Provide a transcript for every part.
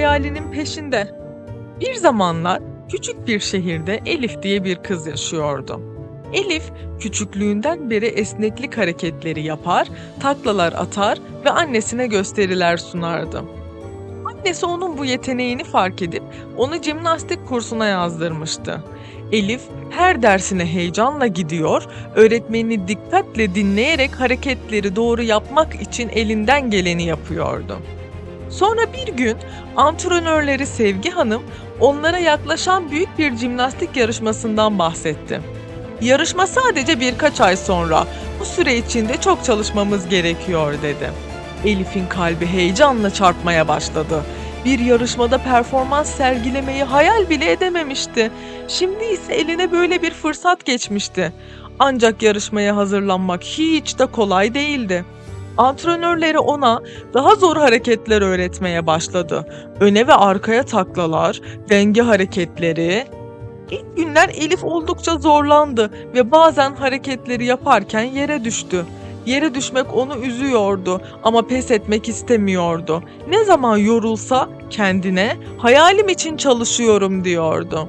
hayalinin peşinde. Bir zamanlar küçük bir şehirde Elif diye bir kız yaşıyordu. Elif küçüklüğünden beri esneklik hareketleri yapar, taklalar atar ve annesine gösteriler sunardı. Annesi onun bu yeteneğini fark edip onu jimnastik kursuna yazdırmıştı. Elif her dersine heyecanla gidiyor, öğretmenini dikkatle dinleyerek hareketleri doğru yapmak için elinden geleni yapıyordu. Sonra bir gün antrenörleri Sevgi Hanım onlara yaklaşan büyük bir jimnastik yarışmasından bahsetti. Yarışma sadece birkaç ay sonra, bu süre içinde çok çalışmamız gerekiyor dedi. Elif'in kalbi heyecanla çarpmaya başladı. Bir yarışmada performans sergilemeyi hayal bile edememişti. Şimdi ise eline böyle bir fırsat geçmişti. Ancak yarışmaya hazırlanmak hiç de kolay değildi. Antrenörleri ona daha zor hareketler öğretmeye başladı. Öne ve arkaya taklalar, denge hareketleri. İlk günler Elif oldukça zorlandı ve bazen hareketleri yaparken yere düştü. Yere düşmek onu üzüyordu ama pes etmek istemiyordu. Ne zaman yorulsa kendine hayalim için çalışıyorum diyordu.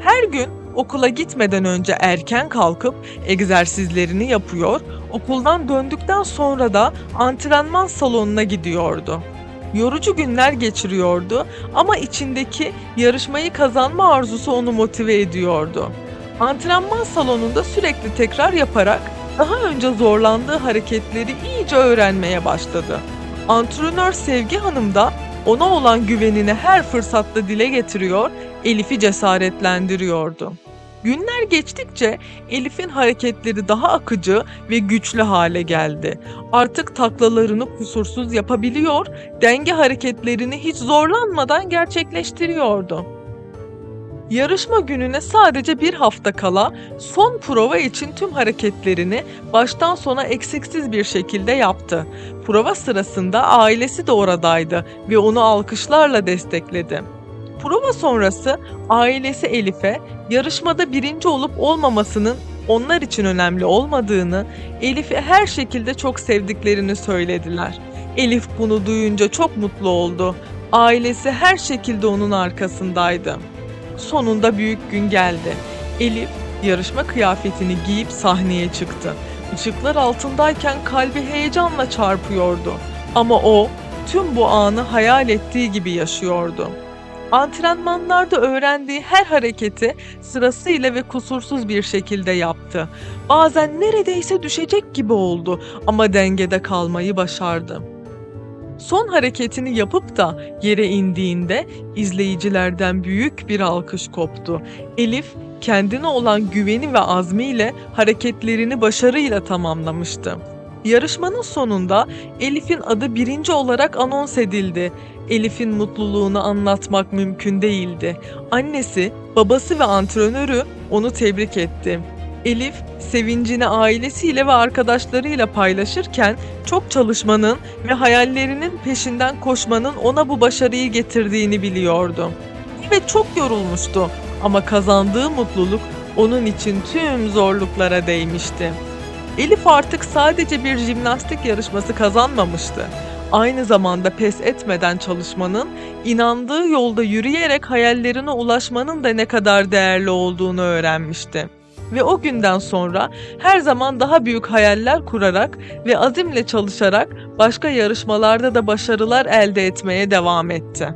Her gün okula gitmeden önce erken kalkıp egzersizlerini yapıyor, okuldan döndükten sonra da antrenman salonuna gidiyordu. Yorucu günler geçiriyordu ama içindeki yarışmayı kazanma arzusu onu motive ediyordu. Antrenman salonunda sürekli tekrar yaparak daha önce zorlandığı hareketleri iyice öğrenmeye başladı. Antrenör Sevgi Hanım da ona olan güvenini her fırsatta dile getiriyor, Elif'i cesaretlendiriyordu. Günler geçtikçe Elif'in hareketleri daha akıcı ve güçlü hale geldi. Artık taklalarını kusursuz yapabiliyor, denge hareketlerini hiç zorlanmadan gerçekleştiriyordu. Yarışma gününe sadece bir hafta kala son prova için tüm hareketlerini baştan sona eksiksiz bir şekilde yaptı. Prova sırasında ailesi de oradaydı ve onu alkışlarla destekledi. Prova sonrası ailesi Elif'e yarışmada birinci olup olmamasının onlar için önemli olmadığını, Elif'i her şekilde çok sevdiklerini söylediler. Elif bunu duyunca çok mutlu oldu. Ailesi her şekilde onun arkasındaydı. Sonunda büyük gün geldi. Elif yarışma kıyafetini giyip sahneye çıktı. Işıklar altındayken kalbi heyecanla çarpıyordu. Ama o tüm bu anı hayal ettiği gibi yaşıyordu. Antrenmanlarda öğrendiği her hareketi sırasıyla ve kusursuz bir şekilde yaptı. Bazen neredeyse düşecek gibi oldu ama dengede kalmayı başardı. Son hareketini yapıp da yere indiğinde izleyicilerden büyük bir alkış koptu. Elif kendine olan güveni ve azmiyle hareketlerini başarıyla tamamlamıştı. Yarışmanın sonunda Elif'in adı birinci olarak anons edildi. Elif'in mutluluğunu anlatmak mümkün değildi. Annesi, babası ve antrenörü onu tebrik etti. Elif sevincini ailesiyle ve arkadaşlarıyla paylaşırken çok çalışmanın ve hayallerinin peşinden koşmanın ona bu başarıyı getirdiğini biliyordu. Evet çok yorulmuştu ama kazandığı mutluluk onun için tüm zorluklara değmişti. Elif artık sadece bir jimnastik yarışması kazanmamıştı. Aynı zamanda pes etmeden çalışmanın, inandığı yolda yürüyerek hayallerine ulaşmanın da ne kadar değerli olduğunu öğrenmişti. Ve o günden sonra her zaman daha büyük hayaller kurarak ve azimle çalışarak başka yarışmalarda da başarılar elde etmeye devam etti.